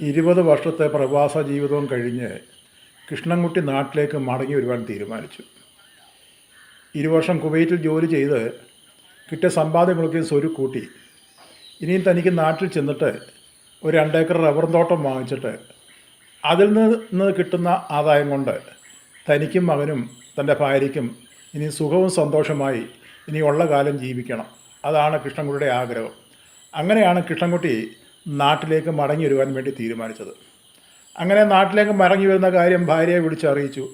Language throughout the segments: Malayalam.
ഇരുപത് വർഷത്തെ പ്രവാസ ജീവിതവും കഴിഞ്ഞ് കൃഷ്ണൻകുട്ടി നാട്ടിലേക്ക് മടങ്ങി വരുവാൻ തീരുമാനിച്ചു. ഇരുവർഷം കുവൈറ്റിൽ ജോലി ചെയ്ത് കിട്ടിയ സമ്പാദ്യങ്ങളൊക്കെ സ്വരു കൂട്ടി. ഇനിയും തനിക്ക് നാട്ടിൽ ചെന്നിട്ട് ഒരു രണ്ടേക്കർ റബ്ബർ തോട്ടം വാങ്ങിച്ചിട്ട് അതിൽ നിന്ന് കിട്ടുന്ന ആദായം കൊണ്ട് തനിക്കും മകനും തന്റെ ഭാര്യയ്ക്കും ഇനി സുഖവും സന്തോഷമായി ഇനി ഉള്ള കാലം ജീവിക്കണം. അതാണ് കൃഷ്ണൻകുട്ടിയുടെ ആഗ്രഹം. അങ്ങനെയാണ് കൃഷ്ണൻകുട്ടി നാട്ടിലേക്ക് മടങ്ങി വരുവാൻ വേണ്ടി തീരുമാനിച്ചത്. അങ്ങനെ നാട്ടിലേക്ക് മടങ്ങി വരുന്ന കാര്യം ഭാര്യയെ വിളിച്ചറിയിച്ചു.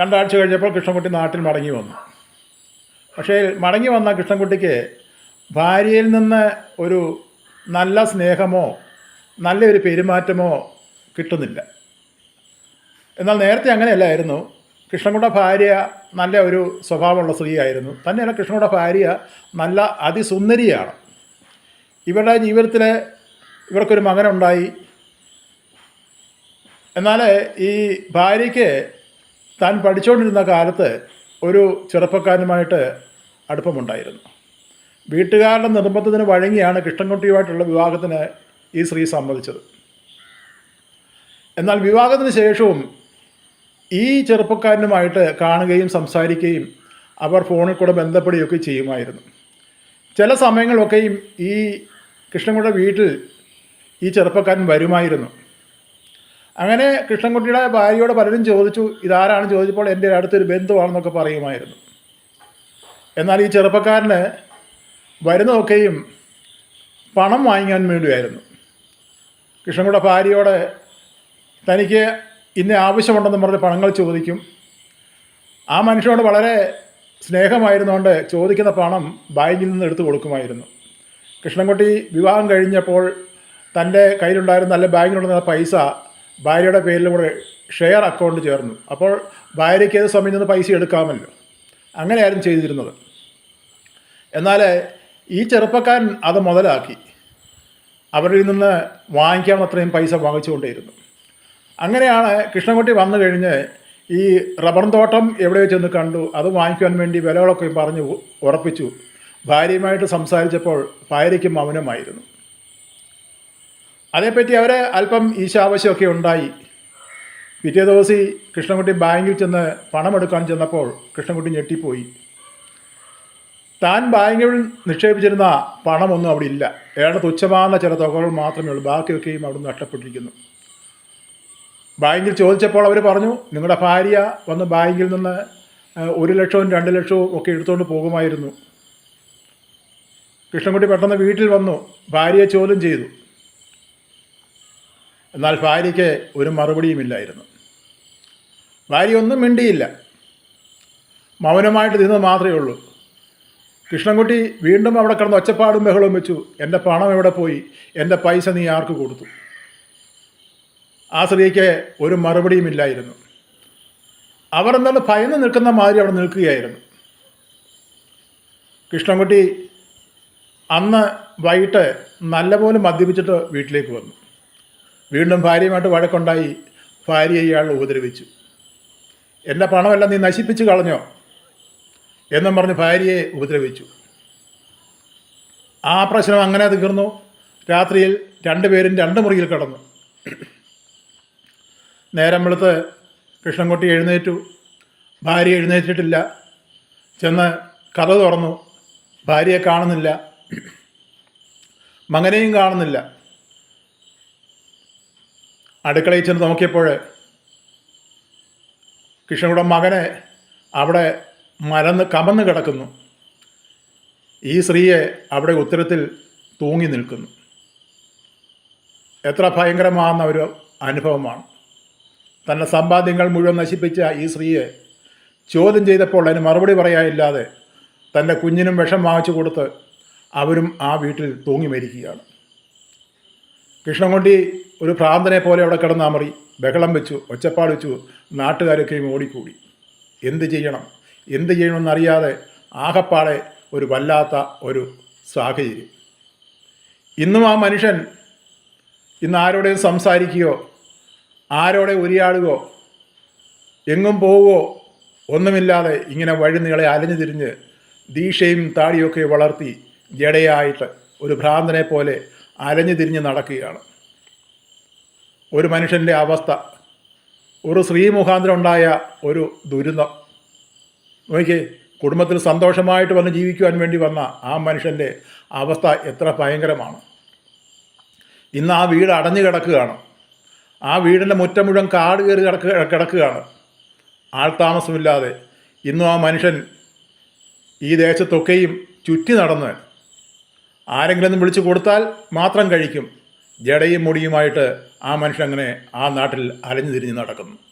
രണ്ടാഴ്ച കഴിഞ്ഞപ്പോൾ കൃഷ്ണൻകുട്ടി നാട്ടിൽ മടങ്ങി വന്നു. പക്ഷേ മടങ്ങി വന്ന കൃഷ്ണൻകുട്ടിക്ക് ഭാര്യയിൽ നിന്ന് ഒരു നല്ല സ്നേഹമോ നല്ലൊരു പെരുമാറ്റമോ കിട്ടുന്നില്ല. എന്നാൽ നേരത്തെ അങ്ങനെയല്ലായിരുന്നു. കൃഷ്ണൻകുട്ട ഭാര്യ നല്ല ഒരു സ്വഭാവമുള്ള സ്ത്രീയായിരുന്നു. തന്നെയല്ല കൃഷ്ണൻകുട്ട ഭാര്യ നല്ല അതിസുന്ദരിയാണ്. ഇവരുടെ ജീവിതത്തിൽ ഇവർക്കൊരു മകനുണ്ടായി. എന്നാൽ ഈ ഭാര്യയ്ക്ക് താൻ പഠിച്ചുകൊണ്ടിരുന്ന കാലത്ത് ഒരു ചെറുപ്പക്കാരനുമായിട്ട് അടുപ്പമുണ്ടായിരുന്നു. വീട്ടുകാരുടെ നിർബന്ധത്തിന് വഴങ്ങിയാണ് കൃഷ്ണൻകുട്ടിയുമായിട്ടുള്ള വിവാഹത്തിന് ഈ സ്ത്രീ സമ്മതിച്ചത്. എന്നാൽ വിവാഹത്തിന് ശേഷവും ഈ ചെറുപ്പക്കാരനുമായിട്ട് കാണുകയും സംസാരിക്കുകയും അവർ ഫോണിൽ കൂടെ ബന്ധപ്പെടുകയൊക്കെ ചെയ്യുമായിരുന്നു. ചില സമയങ്ങളൊക്കെയും ഈ കൃഷ്ണൻകുട്ടിയുടെ വീട്ടിൽ ഈ ചെറുപ്പക്കാരൻ വരുമായിരുന്നു. അങ്ങനെ കൃഷ്ണൻകുട്ടിയുടെ ഭാര്യയോട് പലരും ചോദിച്ചു ഇതാരാണ്? ചോദിച്ചപ്പോൾ എന്റെ അടുത്തൊരു ബന്ധുവാണെന്നൊക്കെ പറയുമായിരുന്നു. എന്നാൽ ഈ ചെറുപ്പക്കാരന് വരുന്നതൊക്കെയും പണം വാങ്ങിക്കാൻ വേണ്ടിയായിരുന്നു. കൃഷ്ണൻകുട്ടിയുടെ ഭാര്യയോട് തനിക്ക് ഇന്ന ആവശ്യമുണ്ടെന്ന് പറഞ്ഞ് പണങ്ങൾ ചോദിക്കും. ആ മനുഷ്യനോട് വളരെ സ്നേഹമായിരുന്നുകൊണ്ട് ചോദിക്കുന്ന പണം ബാങ്കിൽ നിന്ന് എടുത്തു കൊടുക്കുമായിരുന്നു. കൃഷ്ണൻകുട്ടി വിവാഹം കഴിഞ്ഞപ്പോൾ തന്റെ കയ്യിലുണ്ടായിരുന്ന നല്ല ബാങ്കിലുണ്ടായിരുന്ന പൈസ ഭാര്യയുടെ പേരിൽ ഷെയർ അക്കൗണ്ട് ചേർന്നു. അപ്പോൾ ഭാര്യയ്ക്ക് ഏത് സമയം നിന്ന് പൈസ എടുക്കാമല്ലോ? അങ്ങനെയായിരുന്നു ചെയ്തിരുന്നത്. എന്നാൽ ഈ ചെറുപ്പക്കാരൻ അത് മുതലാക്കി. അവരിൽ നിന്ന് വാങ്ങിക്കാൻ അത്രയും പൈസ വാങ്ങിച്ചുകൊണ്ടേയിരുന്നു. അങ്ങനെയാണ് കൃഷ്ണൻകുട്ടി വന്നു കഴിഞ്ഞ് ഈ റബ്ബർ തോട്ടം എവിടെ ചെന്ന് കണ്ടു. അത് വാങ്ങിക്കുവാൻ വേണ്ടി വിലകളൊക്കെ പറഞ്ഞു ഉറപ്പിച്ചു. ഭാര്യയുമായിട്ട് സംസാരിച്ചപ്പോൾ ഭാര്യയ്ക്ക് മൗനമായിരുന്നു. അതേപ്പറ്റി അവരെ അല്പം ഈശാവശ്യമൊക്കെ ഉണ്ടായി. പിറ്റേ ദിവസം കൃഷ്ണൻകുട്ടി ബാങ്കിൽ ചെന്ന് പണമെടുക്കാൻ ചെന്നപ്പോൾ കൃഷ്ണൻകുട്ടി ഞെട്ടിപ്പോയി. താൻ ബാങ്കിൽ നിക്ഷേപിച്ചിരുന്ന പണമൊന്നും അവിടെ ഇല്ല. ഏറെ തുച്ഛമാർന്ന ചില തുകകൾ മാത്രമേ ഉള്ളൂ. ബാക്കിയൊക്കെയും അവിടെ നഷ്ടപ്പെട്ടിരിക്കുന്നു. ബാങ്കിൽ ചോദിച്ചപ്പോൾ അവർ പറഞ്ഞു നിങ്ങളുടെ ഭാര്യ വന്ന് ബാങ്കിൽ നിന്ന് ഒരു ലക്ഷവും രണ്ട് ലക്ഷവും ഒക്കെ എടുത്തുകൊണ്ട് പോകുമായിരുന്നു. കൃഷ്ണൻകുട്ടി പെട്ടെന്ന് വീട്ടിൽ വന്നു ഭാര്യയെ ചോദ്യം ചെയ്തു. എന്നാൽ ഭാര്യയ്ക്ക് ഒരു മറുപടിയുമില്ലായിരുന്നു ഭാര്യ ഒന്നും മിണ്ടിയില്ല. മൗനമായിട്ട് നിന്നത് മാത്രമേ ഉള്ളൂ. കൃഷ്ണൻകുട്ടി വീണ്ടും അവിടെ കിടന്ന് ഒച്ചപ്പാടും ബഹളവും വെച്ചു. എന്റെ പണം എവിടെ പോയി? എന്റെ പൈസ നീ ആർക്ക് കൊടുത്തു? ആ സ്ത്രീക്ക് ഒരു മറുപടിയുമില്ലായിരുന്നു അവർ എന്താണ് ഭയന്ന് നിൽക്കുന്ന മാതിരി അവിടെ നിൽക്കുകയായിരുന്നു. കൃഷ്ണൻകുട്ടി അന്ന് വൈകിട്ട് നല്ലപോലെ മദ്യപിച്ചിട്ട് വീട്ടിലേക്ക് വന്നു. വീണ്ടും ഭാര്യയുമായിട്ട് വഴക്കുണ്ടായി. ഭാര്യയെ ഇയാൾ ഉപദ്രവിച്ചു. എന്റെ പണമെല്ലാം നീ നശിപ്പിച്ച് കളഞ്ഞോ? എന്നും പറഞ്ഞ് ഭാര്യയെ ഉപദ്രവിച്ചു. ആ പ്രശ്നം അങ്ങനെ തീർന്നു. രാത്രിയിൽ രണ്ടുപേരും രണ്ട് മുറിയിൽ കിടന്നു. നേരം വെളുത്ത് കൃഷ്ണൻകുട്ടി എഴുന്നേറ്റു. ഭാര്യ എഴുന്നേറ്റിട്ടില്ല. ചെന്ന് കഥ തുറന്നു. ഭാര്യയെ കാണുന്നില്ല. മകനെയും കാണുന്നില്ല. അടുക്കളയിൽ ചെന്ന് നോക്കിയപ്പോൾ കൃഷ്ണയുടെ മകനെ അവിടെ മരന്ന് കമന്ന് കിടക്കുന്നു. ഈ സ്ത്രീയെ അവിടെ ഉത്തരത്തിൽ തൂങ്ങി നിൽക്കുന്നു. എത്ര ഭയങ്കരമാകുന്ന ഒരു അനുഭവമാണ്. തന്റെ സമ്പാദ്യങ്ങൾ മുഴുവൻ നശിപ്പിച്ച ഈ സ്ത്രീയെ ചോദ്യം ചെയ്തപ്പോൾ അതിന് മറുപടി പറയാനില്ലാതെ തന്റെ കുഞ്ഞിനും വിഷം വാങ്ങിച്ചു കൊടുത്ത് അവരും ആ വീട്ടിൽ തൂങ്ങി മരിക്കുകയാണ്. കൃഷ്ണൻകുട്ടി ഒരു ഭ്രാന്തനെ പോലെ അവിടെ കിടന്നമറി ബഹളം വെച്ചു ഒച്ചപ്പാട് വെച്ചു നാട്ടുകാരൊക്കെയും ഓടിക്കൂടി. എന്ത് ചെയ്യണം? എന്ത് ചെയ്യണമെന്നറിയാതെ ആകപ്പാടെ ഒരു വല്ലാത്ത ഒരു സാഹചര്യം. ഇന്നും ആ മനുഷ്യൻ ഇന്ന് ആരോടെയും സംസാരിക്കുകയോ ആരോടെ ഉരിയാടുകയോ എങ്ങും പോവുകയോ ഒന്നുമില്ലാതെ ഇങ്ങനെ വഴി നീളെ അലഞ്ഞു തിരിഞ്ഞ് ദീക്ഷയും താടിയൊക്കെ വളർത്തി ജടയായിട്ട് ഒരു ഭ്രാന്തനെ പോലെ അലഞ്ഞു തിരിഞ്ഞ് നടക്കുകയാണ്. ഒരു മനുഷ്യന്റെ അവസ്ഥ ഒരു സ്ത്രീ മുഖാന്തരം ഉണ്ടായ ഒരു ദുരിതം. നോക്കിയേ കുടുംബത്തിൽ സന്തോഷമായിട്ട് വന്ന് ജീവിക്കുവാൻ വേണ്ടി വന്ന ആ മനുഷ്യന്റെ അവസ്ഥ എത്ര ഭയങ്കരമാണ്. ഇന്ന് ആ വീട് അടഞ്ഞു കിടക്കുകയാണ്. ആ വീടിന്റെ മുറ്റം മുഴുവൻ കാട് കയറി കിടക്കുക കിടക്കുകയാണ്. ആൾതാമസമില്ലാതെ ഇന്നും ആ മനുഷ്യൻ ഈ ദേശത്തൊക്കെയും ചുറ്റി നടന്ന് ആരെങ്കിലും വിളിച്ചു കൊടുത്താൽ മാത്രം കഴിക്കും. ജടയും മുടിയുമായിട്ട് ആ മനുഷ്യൻ അങ്ങനെ ആ നാട്ടിൽ അലഞ്ഞു തിരിഞ്ഞ് നടക്കുന്നു.